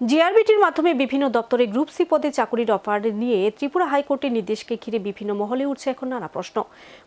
জিআরবিটির মাধ্যমে বিভিন্ন দপ্তরে গ্রুপ সি পদে চাকরির অফার নিয়ে ত্রিপুরা হাইকোর্টের নির্দেশকে ঘিরে বিভিন্ন মহলে উঠছে এখন নানা প্রশ্ন।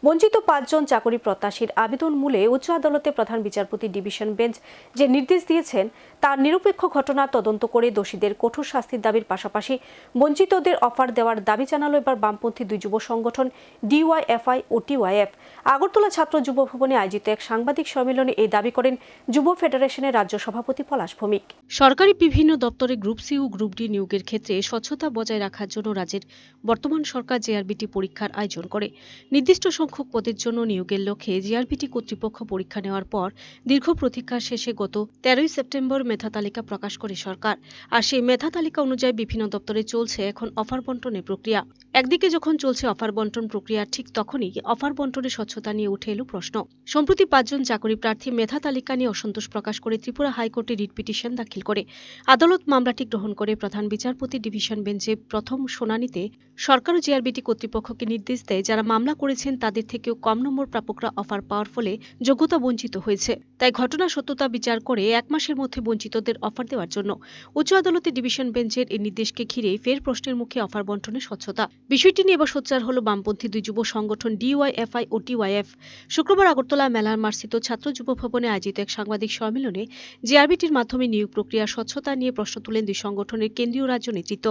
বঞ্চিত পাঁচজন চাকরি প্রত্যাশীর আবেদন মূলে উচ্চ আদালতে প্রধান বিচারপতি ডিভিশন বেঞ্চ যে নির্দেশ দিয়েছেন, তার নিরপেক্ষ ঘটনা তদন্ত করে দোষীদের কঠোর শাস্তির দাবির পাশাপাশি বঞ্চিতদের অফার দেওয়ার দাবি জানালো এবার বামপন্থী দুই যুব সংগঠন ডিওয়াইএফআই ও টিওয়াইএফ। আগরতলা ছাত্র যুব ভবনে আয়োজিত এক সাংবাদিক সম্মেলনে এই দাবি করেন যুব ফেডারেশনের রাজ্য সভাপতি পলাশ ভৌমিক। সরকারি বিভিন্ন দপ্তরে গ্রুপ সি ও গ্রুপ ডি নিয়োগের ক্ষেত্রে স্বচ্ছতা বজায় রাখার জন্য রাজ্যের বর্তমান সরকার জেআরবিটি পরীক্ষার আয়োজন করে। নির্দিষ্ট সংখ্যক পদের জন্য নিয়োগের লক্ষ্যে জেআরবিটি কর্তৃপক্ষ পরীক্ষা নেওয়ার পর দীর্ঘ প্রতীক্ষার শেষে গত তেরোই সেপ্টেম্বর মেধা তালিকা প্রকাশ করে সরকার। আর সেই মেধা তালিকা অনুযায়ী বিভিন্ন দপ্তরে চলছে এখন অফার বন্টনের প্রক্রিয়া। একদিকে যখন চলছে অফার বন্টন প্রক্রিয়া, ঠিক তখনই অফার বন্টনের স্বচ্ছতা নিয়ে উঠে এলো প্রশ্ন। সম্প্রতি পাঁচজন চাকরি প্রার্থী মেধা তালিকা নিয়ে অসন্তোষ প্রকাশ করে ত্রিপুরা হাইকোর্টে রিট পিটিশন দাখিল করে। আদালত মামলাটি গ্রহণ করে প্রধান বিচারপতি ডিভিশন বেঞ্চে প্রথম শুনানিতে সরকার ও জিআরবিটি কর্তৃপক্ষকে নির্দেশ দেয়, যারা মামলা করেছেন তাদের থেকেও কম নম্বর প্রাপকরা অফার পাওয়ার ফলে যোগ্যতা বঞ্চিত হয়েছে। তাই ঘটনা সত্যতা বিচার করে এক মাসের মধ্যে বঞ্চিতদের অফার দেওয়ার জন্য উচ্চ আদালতে ডিভিশন বেঞ্চের এই নির্দেশকে ঘিরে ফের প্রশ্নের মুখে অফার বন্টনের স্বচ্ছতা। বিষয়টি নিয়ে এবার সোচ্চার হল বামপন্থী দুই যুব সংগঠন ডিওয়াইএফআই ও টিওয়াইএফ শুক্রবার আগরতলা মেলার মার্সিত ছাত্র যুব ভবনে আয়োজিত এক সাংবাদিক সম্মেলনে জিআরবিটির মাধ্যমে নিয়োগ প্রক্রিয়া, স্বচ্ছতা নিয়ে প্রশ্ন তুলেন দুই সংগঠনের কেন্দ্রীয় রাজ্য নেতৃত্ব।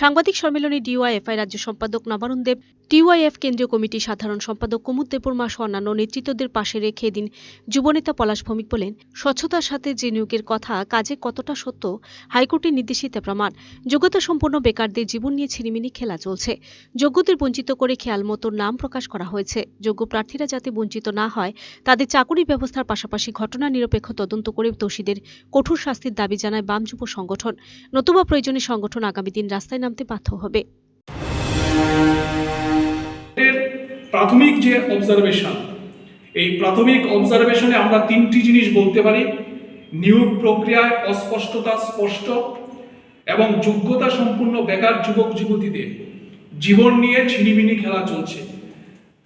সাংবাদিক সম্মেলনে ডিওয়াইএফআই রাজ্য সম্পাদক নবারুণ দেব, টিওয়াইএফ কেন্দ্রীয় কমিটির সাধারণ সম্পাদক কুমুদ দেববর্মা সহ অন্যান্য নেতৃত্বদের পাশে রেখে এদিন যুবনেতা পলাশ ভৌমিক বলেন, স্বচ্ছতার সাথে যে নিয়োগের কথা, কাজে কতটা সত্য, হাইকোর্টের নির্দেশিতে প্রমাণ। যোগ্যতা সম্পন্ন বেকারদের জীবন নিয়ে ছিনিমিনি খেলা চলছে। যোগ্যদের বঞ্চিত করে খেয়াল মতো নাম প্রকাশ করা হয়েছে। যোগ্য প্রার্থীরা যাতে বঞ্চিত না হয়, তাদের চাকরি ব্যবস্থার পাশাপাশি ঘটনা নিরপেক্ষ তদন্ত করে দোষীদের কঠোর শাস্তির দাবি জানায় বাম যুব সংগঠন। নতুবা প্রয়োজনে সংগঠন আগামী দিন রাস্তায় নামতে বাধ্য হবে। প্রাথমিক যে অবজারভেশন এই প্রাথমিক অবজারভেশনে আমরা তিনটি জিনিস বলতে পারি। নিয়োগ প্রক্রিয়ায় অস্পষ্টতা স্পষ্ট এবং যোগ্যতা সম্পূর্ণ বেকার যুবক যুবতীদের জীবন নিয়ে ছিনিমিনি খেলা চলছে।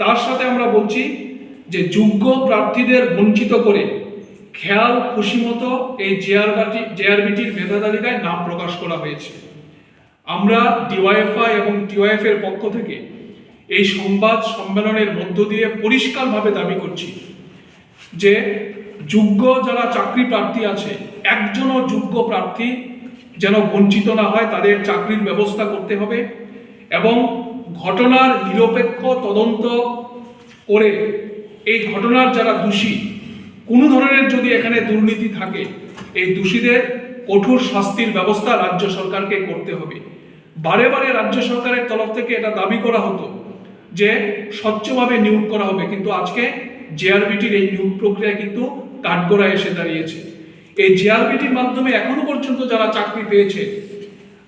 তার সাথে আমরা বলছি যে যোগ্য প্রার্থীদের বঞ্চিত করে খেয়াল, খুশি মতো এই জেআরবাটি জেআরবিটির মেধা তালিকায় নাম প্রকাশ করা হয়েছে। আমরা ডিওয়াইএফআই এবং টিওয়াইএফ এর পক্ষ থেকে এই সংবাদ সম্মেলনের মধ্য দিয়ে পরিষ্কারভাবে দাবি করছি যে যোগ্য যারা চাকরি প্রার্থী আছে, একজনও যোগ্য প্রার্থী যেন বঞ্চিত না হয়, তাদের চাকরির ব্যবস্থা করতে হবে এবং ঘটনার নিরপেক্ষ তদন্ত করে এই ঘটনার যারা দোষী কোনো ধরনের যদি এখানে দুর্নীতি থাকে, এই দোষীদের কঠোর শাস্তির ব্যবস্থা রাজ্য সরকারকে করতে হবে। বারে বারে রাজ্য সরকারের তরফ থেকে এটা দাবি করা হতো যে স্বচ্ছভাবে নিয়োগ করা হবে, কিন্তু আজকে জেআরবিটির এই নিয়োগ প্রক্রিয়া কিন্তু কাঠগড়ায় এসে দাঁড়িয়েছে। এই জেআরবিটির মাধ্যমে এখনও পর্যন্ত যারা চাকরি পেয়েছে,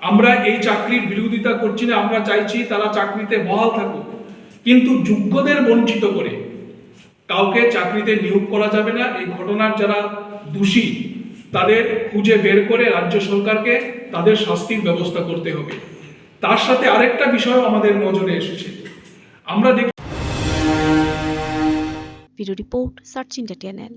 আমরা এই চাকরির বিরোধিতা করছি না, আমরা চাইছি তারা চাকরিতে বহাল থাকুক। কিন্তু যোগ্যদের বঞ্চিত করে কাউকে চাকরিতে নিয়োগ করা যাবে না। এই ঘটনার যারা দোষী, তাদের খুঁজে বের করে রাজ্য সরকারকে তাদের শাস্তির ব্যবস্থা করতে হবে। তার সাথে আরেকটা বিষয় আমাদের নজরে এসেছে। আমরা দেখি ভিডিও রিপোর্ট সার্চ টিএনএন